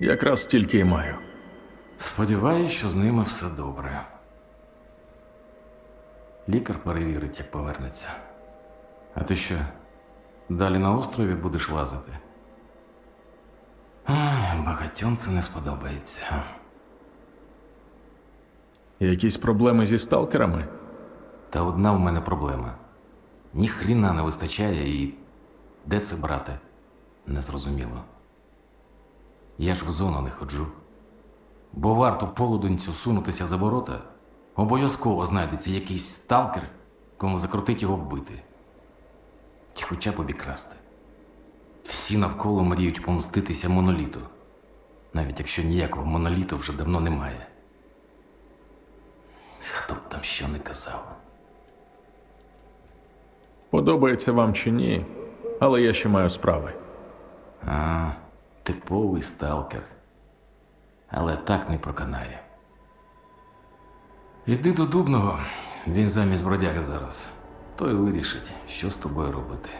Якраз стільки й маю. Сподіваюсь, що з ними все добре. Лікар перевірить, як повернеться. А ти що, далі на острові будеш лазити? Ай, багатьом це не сподобається. Якісь проблеми зі сталкерами? Та одна в мене проблема. Ні хріна не вистачає і де це брати? Незрозуміло. Я ж в зону не ходжу. Бо варто полуденцю сунутися за ворота, обов'язково знайдеться якийсь сталкер, кому закрутить його вбити. Чи хоча б обікрасти. Всі навколо мріють помститися моноліту, навіть якщо ніякого моноліту вже давно немає. Хто б там що не казав. Подобається вам чи ні, але я ще маю справи. А, типовий сталкер. Але так не проканає. Іди до Дубного, він замість бродяги зараз. Той вирішить, що з тобою робити.